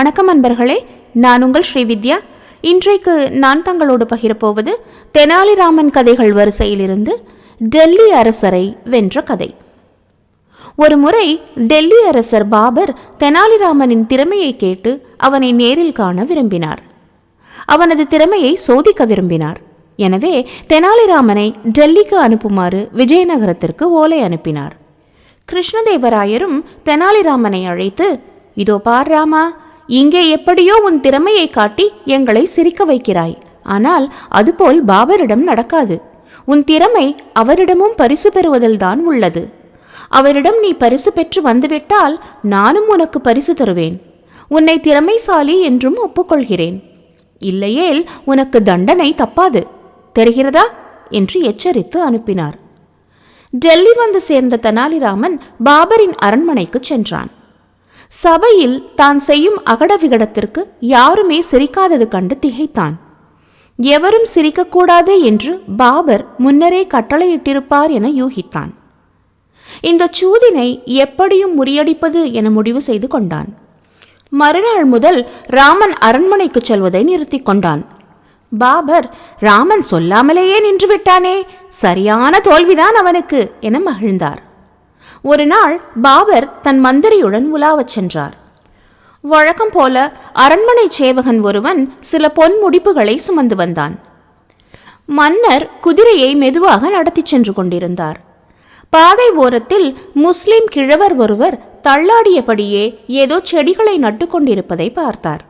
வணக்கம் அன்பர்களே நான் உங்கள் ஸ்ரீவித்யா இன்றைக்கு நான் தங்களோடு பகிரப்போவது தெனாலிராமன் கதைகள் வரிசையிலிருந்து டெல்லி அரசரை வென்ற கதை. ஒரு முறை டெல்லி அரசர் பாபர் தெனாலிராமனின் திறமையை கேட்டு அவனை நேரில் காண விரும்பினார். அவனது திறமையை சோதிக்க விரும்பினார். எனவே தெனாலிராமனை டெல்லிக்கு அனுப்புமாறு விஜயநகரத்திற்கு ஓலை அனுப்பினார். கிருஷ்ணதேவராயரும் தெனாலிராமனை அழைத்து இதோ பார் ராமா இங்கே எப்படியோ உன் திறமையை காட்டி எங்களை சிரிக்க வைக்கிறாய். ஆனால் அதுபோல் பாபரிடம் நடக்காது. உன் திறமை அவரிடமும் பரிசு பெறுவதில்தான் உள்ளது. அவரிடம் நீ பரிசு பெற்று வந்துவிட்டால் நானும் உனக்கு பரிசு தருவேன். உன்னை திறமைசாலி என்றும் ஒப்புக்கொள்கிறேன். இல்லையேல் உனக்கு தண்டனை தப்பாது. தெரிகிறதா? என்று எச்சரித்து அனுப்பினார். டெல்லி வந்து சேர்ந்த தெனாலிராமன் பாபரின் அரண்மனைக்கு சென்றான். சபையில் தான் செய்யும் அகட விகடத்திற்கு யாருமே சிரிக்காதது கண்டு திகைத்தான். எவரும் சிரிக்கக்கூடாது என்று பாபர் முன்னரே கட்டளையிட்டிருப்பார் என யூகித்தான். இந்த சூதினை எப்படியும் முறியடிப்பது என முடிவு செய்து கொண்டான். மறுநாள் முதல் ராமன் அரண்மனைக்கு செல்வதை நிறுத்தி கொண்டான். பாபர் ராமன் சொல்லாமலேயே நின்று விட்டானே சரியான தோல்விதான் அவனுக்கு என மகிழ்ந்தார். ஒரு நாள் பாபர் தன் மந்திரியுடன் உலாவச் சென்றார். வழக்கம் போல அரண்மனை சேவகன் ஒருவன் சில பொன் முடிப்புகளை சுமந்து வந்தான். மன்னர் குதிரையை மெதுவாக நடத்திச் சென்று கொண்டிருந்தார். பாதை ஓரத்தில் முஸ்லிம் கிழவர் ஒருவர் தள்ளாடியபடியே ஏதோ செடிகளை நட்டு கொண்டிருப்பதை பார்த்தார்.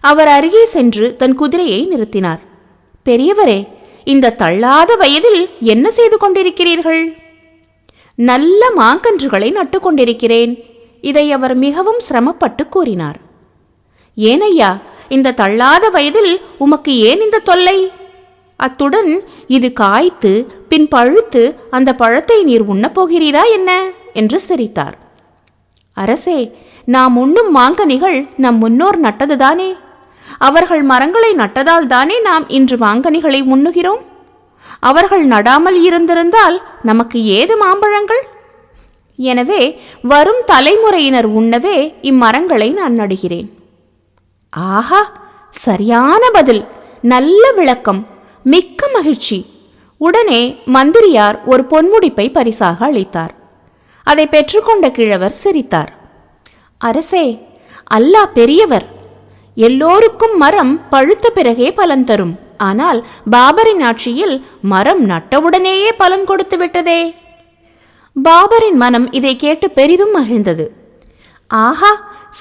அவர் அருகே சென்று தன் குதிரையை நிறுத்தினார். பெரியவரே இந்த தள்ளாத வயதில் என்ன செய்து கொண்டிருக்கிறீர்கள்? நல்ல மாங்கன்றுகளை நட்டு கொண்டிருக்கிறேன் இதை அவர் மிகவும் சிரமப்பட்டு கூறினார். ஏனையா இந்த தள்ளாத வயதில் உமக்கு ஏன் இந்த தொல்லை? அத்துடன் இது காய்த்து பின் பழுத்து அந்த பழத்தை நீர் உண்ணப் போகிறீரா என்ன? என்று சிரித்தார். அரசே நாம் உண்ணும் மாங்கனிகள் நம் முன்னோர் நட்டதுதானே? அவர்கள் மரங்களை நட்டதால் தானே நாம் இன்று மாங்கனிகளை உண்ணுகிறோம்? அவர்கள் நடாமல் இருந்திருந்தால் நமக்கு ஏது மாம்பழங்கள்? எனவே வரும் தலைமுறையினர் உண்ணவே இம்மரங்களை நான் நடுகிறேன். ஆஹா சரியான பதில். நல்ல விளக்கம். மிக்க மகிழ்ச்சி. உடனே மந்திரியார் ஒரு பொன்முடிப்பை பரிசாக அளித்தார். அதை பெற்றுக்கொண்ட கிழவர் சிரித்தார். அரசே அல்லாஹ் பெரியவர். எல்லோருக்கும் மரம் பழுத்த பிறகே பலன் தரும். ஆனால் பாபரின் ஆட்சியில் மரம் நட்டவுடனேயே பலன் கொடுத்து விட்டதே. பாபரின் மனம் இதை கேட்டு பெரிதும் மகிழ்ந்தது. ஆஹா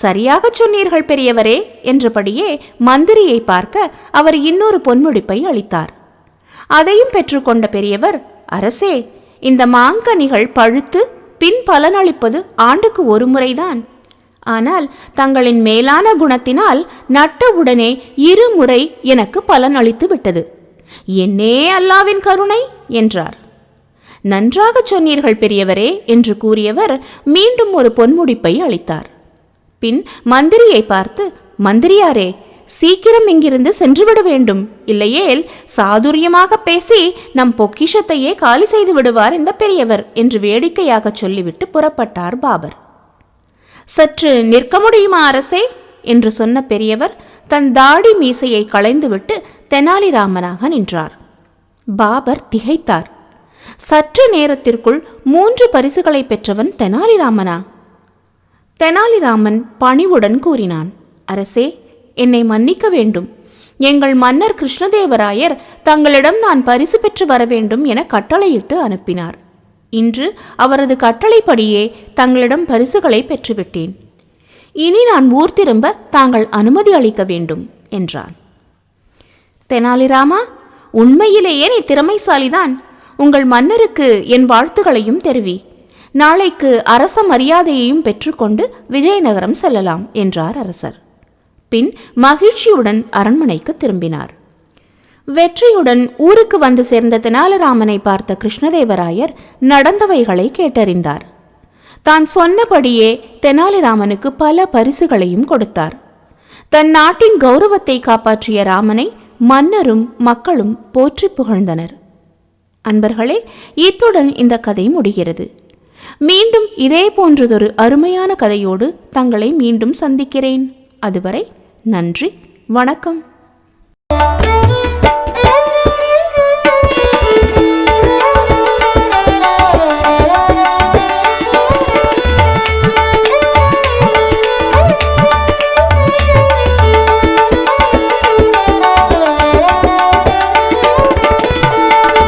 சரியாகச் சொன்னீர்கள் பெரியவரே என்றபடியே மந்திரியை பார்க்க அவர் இன்னொரு பொன்முடிப்பை அளித்தார். அதையும் பெற்றுக்கொண்ட பெரியவர் அரசே இந்த மாங்கனிகள் பழுத்து பின் பலனளிப்பது ஆண்டுக்கு ஒரு முறைதான். ஆனால் தங்களின் மேலான குணத்தினால் நட்டவுடனே இருமுறை எனக்கு பலன் அளித்து விட்டது. என்னே அல்லாவின் கருணை என்றார். நன்றாகச் சொன்னீர்கள் பெரியவரே என்று கூறியவர் மீண்டும் ஒரு பொன்முடிப்பை அளித்தார். பின் மந்திரியை பார்த்து மந்திரியாரே சீக்கிரம் இங்கிருந்து சென்றுவிட வேண்டும். இல்லையேல் சாதுரியமாக பேசி நம் பொக்கிஷத்தையே காலி செய்து விடுவார் இந்த பெரியவர் என்று வேடிக்கையாக சொல்லிவிட்டு புறப்பட்டார் பாபர். சற்று நிற்க முடியுமா அரசே? என்று சொன்ன பெரியவர் தன் தாடி மீசையை களைந்துவிட்டு தெனாலிராமனாக நின்றார். பாபர் திகைத்தார். சற்று நேரத்திற்குள் மூன்று பரிசுகளை பெற்றவன் தெனாலிராமனா? தெனாலிராமன் பணிவுடன் கூறினான் அரசே என்னை மன்னிக்க வேண்டும். எங்கள் மன்னர் கிருஷ்ணதேவராயர் தங்களிடம் நான் பரிசு பெற்று வர வேண்டும் என கட்டளையிட்டு அனுப்பினார். இன்று அவரது கட்டளைப்படியே தங்களிடம் பரிசுகளை பெற்றுவிட்டேன். இனி நான் ஊர் திரும்ப தாங்கள் அனுமதி அளிக்க வேண்டும் என்றான். தெனாலிராமா உண்மையிலேயே நீ திறமைசாலிதான். உங்கள் மன்னருக்கு என் வாழ்த்துகளையும் தெரிவி. நாளைக்கு அரச மரியாதையையும் பெற்றுக்கொண்டு விஜயநகரம் செல்லலாம் என்றார் அரசர். பின் மகிழ்ச்சியுடன் அரண்மனைக்கு திரும்பினார். வெற்றியுடன் ஊருக்கு வந்து சேர்ந்த தெனாலிராமனை பார்த்த கிருஷ்ணதேவராயர் நடந்தவைகளை கேட்டறிந்தார். தான் சொன்னபடியே தெனாலிராமனுக்கு பல பரிசுகளையும் கொடுத்தார். தன் நாட்டின் கௌரவத்தை காப்பாற்றிய ராமனை மன்னரும் மக்களும் போற்றி புகழ்ந்தனர். அன்பர்களே இத்துடன் இந்த கதை முடிகிறது. மீண்டும் இதே போன்றதொரு அருமையான கதையோடு தங்களை மீண்டும் சந்திக்கிறேன். அதுவரை நன்றி வணக்கம்.